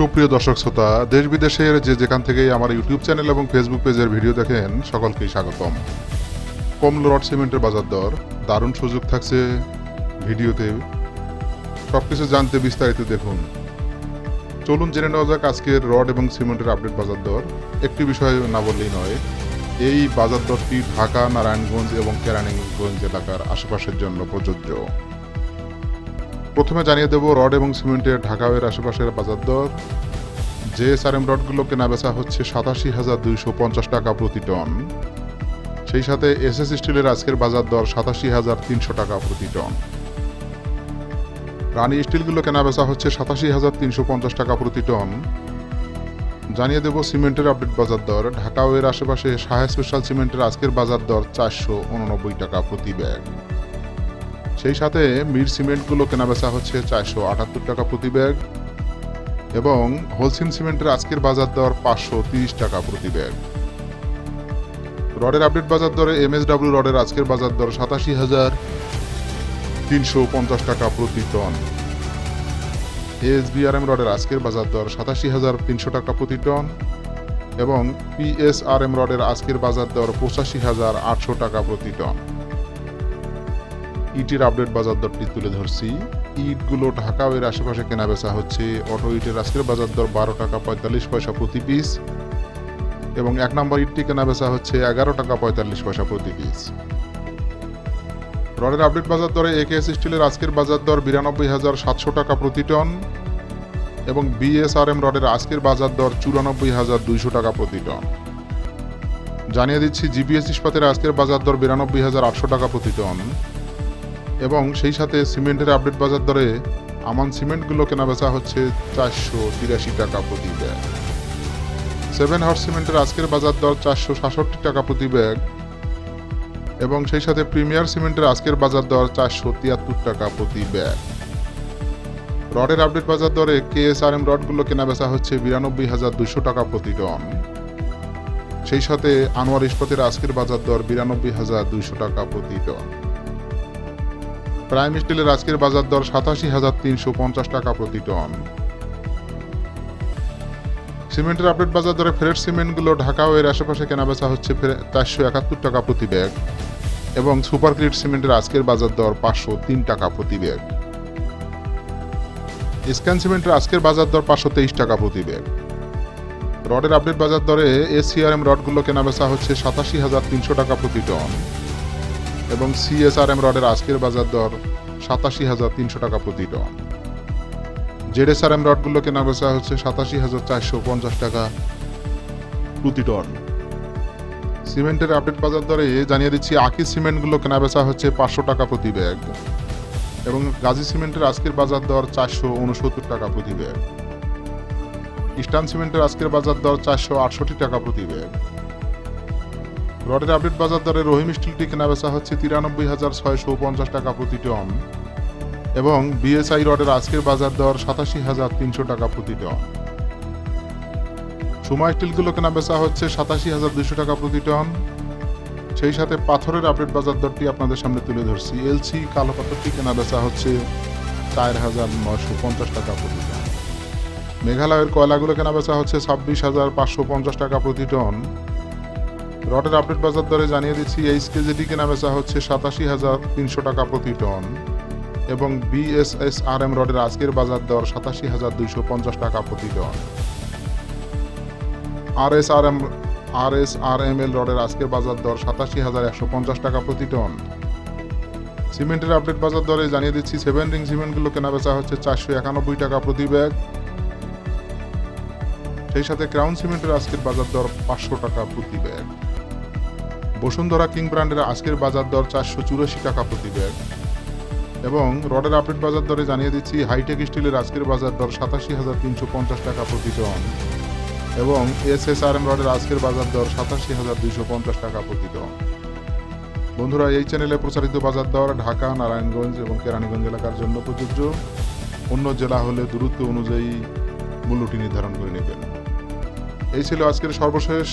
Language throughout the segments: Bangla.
সুপ্রিয় দর্শক শ্রোতা, দেশ বিদেশের যে যেখান থেকেই আমার ইউটিউব চ্যানেল এবং ফেসবুক পেজের ভিডিও দেখেন, সকলকেই স্বাগতম। কমল রড সিমেন্টের বাজার দর, দারুণ সুযোগ থাকছে ভিডিওতে। সব কিছু জানতে বিস্তারিত দেখুন। চলুন জেনে নেওয়া যাক আজকের রড এবং সিমেন্টের আপডেট বাজার দর। একটি বিষয় না বললেই নয়, এই বাজার দরটি ঢাকা, নারায়ণগঞ্জ এবং কেরানীগঞ্জ এলাকার আশেপাশের জন্য প্রযোজ্য। প্রথমে জানিয়ে দেব, রড এবং সিমেন্টের ঢাকাওয়ের আশেপাশের বাজার দর। যে এসআরএম রডগুলো কেনা বেচা হচ্ছে সাতাশি হাজার দুইশো পঞ্চাশ টাকা প্রতি টন। সেই সাথে এসএস স্টিলের আজকের বাজার দর সাতাশি হাজার তিনশো টাকা প্রতি টন। রানী স্টিলগুলো কেনা বেচা হচ্ছে সাতাশি হাজার তিনশো পঞ্চাশ টাকা প্রতি টন। জানিয়ে দেব, সিমেন্টের আপডেট বাজার দর। ঢাকা ঢাকাওয়ের আশেপাশে সাহা স্পেশাল সিমেন্টের আজকের বাজার দর চারশো উননব্বই টাকা প্রতি ব্যাগ। সেই সাথে মির সিমেন্টগুলো কেনা বেচা হচ্ছে চারশো আটাত্তর টাকা প্রতি ব্যাগ এবং হোলসিম সিমেন্টের আজকের বাজার দর পাঁচশো তিরিশ টাকা প্রতি ব্যাগ। রডের আপডেট বাজার দরে এমএসডাব্লিউ রডের আজকের বাজার দর সাতাশি হাজার তিনশো পঞ্চাশ টাকা প্রতি টন। এসবিআরএম রডের আজকের বাজার দর সাতাশি হাজার তিনশো টাকা প্রতি টন এবং পিএসআরএম রডের আজকের বাজার দর পঁচাশি হাজার আটশো টাকা প্রতি টন। ইটের আপডেট বাজার দরটি তুলে ধরছি। ইটগুলো ঢাকা এর আশেপাশে কেনা বেচা হচ্ছে। অটো ইটের আজকের বাজার দর বারো টাকা পঁয়তাল্লিশ পয়সা প্রতি পিস এবং এক নম্বর ইটটি কেনা বেচা হচ্ছে এগারো টাকা পঁয়তাল্লিশ পয়সা প্রতি পিস রডের আপডেট বাজার দরে এ একেএস স্টিলের আজকের বাজার দর বিরানব্বই হাজার সাতশো টাকা প্রতি টন এবং বিএসআরএম রডের আজকের বাজার দর চুরানব্বই হাজার দুইশো টাকা প্রতি টন। জানিয়ে দিচ্ছি, জিপিএস ইস্পাতের আজকের বাজার দর বিরানব্বই হাজার আটশো টাকা প্রতি টন। এবং সেই সাথে সিমেন্টের আপডেট বাজার দরে আমান সিমেন্টগুলো কেনা বেচা হচ্ছে চারশো তিরাশি টাকা প্রতি ব্যাগ। সেভেন হর্স সিমেন্টের আজকের বাজার দর চারশো সাতষট্টি টাকা প্রতি ব্যাগ এবং সেই সাথে প্রিমিয়ার সিমেন্টের আজকের বাজার দর চারশো তিয়াত্তর টাকা প্রতি ব্যাগ। রডের আপডেট বাজার দরে কেএসআরএম রডগুলো কেনা বেচা হচ্ছে বিরানব্বই হাজার দুশো টাকা প্রতি টন। সেই সাথে আনোয়ার ইস্পাতের আজকের বাজার দর বিরানব্বই হাজার দুইশো টাকা প্রতি টন। প্রাইম স্টিলের আজকের বাজার দর সাতাশি হাজার তিনশো পঞ্চাশ টাকা প্রতি টন। সিমেন্টের আপডেট বাজার দরে ফ্রেশ সিমেন্টগুলো ঢাকা ও এর আশেপাশে কেনাবেচা হচ্ছে চারশো একাত্তর টাকা প্রতি ব্যাগ এবং সুপার ক্রিট সিমেন্টের আজকের বাজার দর পাঁচশো তিন টাকা প্রতি ব্যাগ। স্ক্যান সিমেন্টের আজকের বাজার দর পাঁচশো তেইশ টাকা প্রতি ব্যাগ। রডের আপডেট বাজার দরে এসিআরএম রডগুলো কেনাবেচা হচ্ছে সাতাশি হাজার তিনশো টাকা প্রতি টন। এবং সিএসআরএম রডের আজকের বাজার দর সাতাশি হাজার তিনশো টাকা প্রতি টন। জেডএসআরএম রডগুলো কেনা বেচা হচ্ছে সাতাশি হাজার চারশো পঞ্চাশ টাকা প্রতি টন। সিমেন্টের আপডেট বাজার দরে জানিয়ে দিচ্ছি আকি সিমেন্টগুলো কেনা বেচা হচ্ছে পাঁচশো টাকা প্রতি ব্যাগ। এবং গাজী সিমেন্টের আজকের বাজার দর চারশো উনসত্তর টাকা প্রতি ব্যাগ। ইস্টার্ন সিমেন্টের আজকের বাজার দর চারশো আটষট্টি টাকা প্রতি ব্যাগ। রডের আপডেট বাজার দরে রহিম স্টিলটি কেনা বেচা হচ্ছে তিরানব্বই হাজার ছয়শো পঞ্চাশ টাকা প্রতি টন এবং বিএসআই রডের আজকের বাজার দর সাতাশি হাজার তিনশো টাকা প্রতি টন। সুমা স্টিলগুলো কেনা বেচা হচ্ছে সাতাশি হাজার দুশো টাকা প্রতি টন। সেই সাথে পাথরের আপডেট বাজার দরটি আপনাদের সামনে তুলে ধরছি। এলসি কালো পাথরটি কেনা বেচা হচ্ছে চার হাজার নয়শো পঞ্চাশ টাকা প্রতি টন। মেঘালয়ের কয়লাগুলো কেনা বেচা হচ্ছে ছাব্বিশ হাজার পাঁচশো পঞ্চাশ টাকা প্রতি টন। রডের আপডেট বাজার দরে জানিয়ে দিচ্ছি, এইচ কেজিটি কেনা বেচা হচ্ছে সাতাশি হাজার তিনশো টাকা প্রতি টন এবং বিএসএস আর এম রডের আজকের বাজার দর সাতাশি হাজার দুইশো পঞ্চাশ টাকা প্রতি টন আর S R M, R S R M L রডের আজকের বাজার দর সাতাশি হাজার একশো পঞ্চাশ টাকা প্রতি টন সিমেন্টের আপডেট বাজার দরে জানিয়ে দিচ্ছি, সেভেন রিং সিমেন্টগুলো কেনা বেচা হচ্ছে চারশো একানব্বই টাকা প্রতি ব্যাগ সেই সাথে ক্রাউন সিমেন্টের আজকের বাজার দর পাঁচশো টাকা প্রতি ব্যাগ বসুন্ধরা কিং ব্র্যান্ডের আজকের বাজার দর চারশো চুরাশি টাকা প্রতি ব্যাগ। এবং রডের আপডেট বাজার দরে জানিয়ে দিচ্ছি হাইটেক স্টিলের আজকের বাজার দর সাতাশি হাজার তিনশো পঞ্চাশ টাকা প্রতি টন। এবং এম রডের আজকের বাজার দর সাতাশি হাজার দুইশো পঞ্চাশ টাকা প্রতি টন। বন্ধুরা, এই চ্যানেলে প্রচারিত বাজার দর ঢাকা, নারায়ণগঞ্জ এবং কেরানীগঞ্জ এলাকার জন্য প্রযোজ্য। অন্য জেলা হলে দূরত্ব অনুযায়ী মূল্যটি নির্ধারণ করে নেবেন। এই ছিল আজকের সর্বশেষ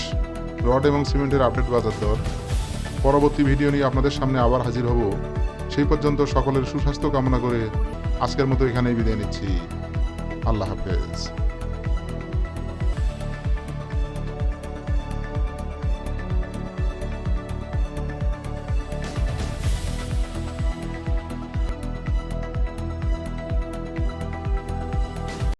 রড এবং সিমেন্টের আপডেট বাজার দর পরবর্তী ভিডিও নিয়ে আপনাদের সামনে আবার হাজির হব। সেই পর্যন্ত সকলের সুস্বাস্থ্য কামনা করে আজকের মতো এখানেই বিদায় নিচ্ছি। আল্লাহ হাফেজ।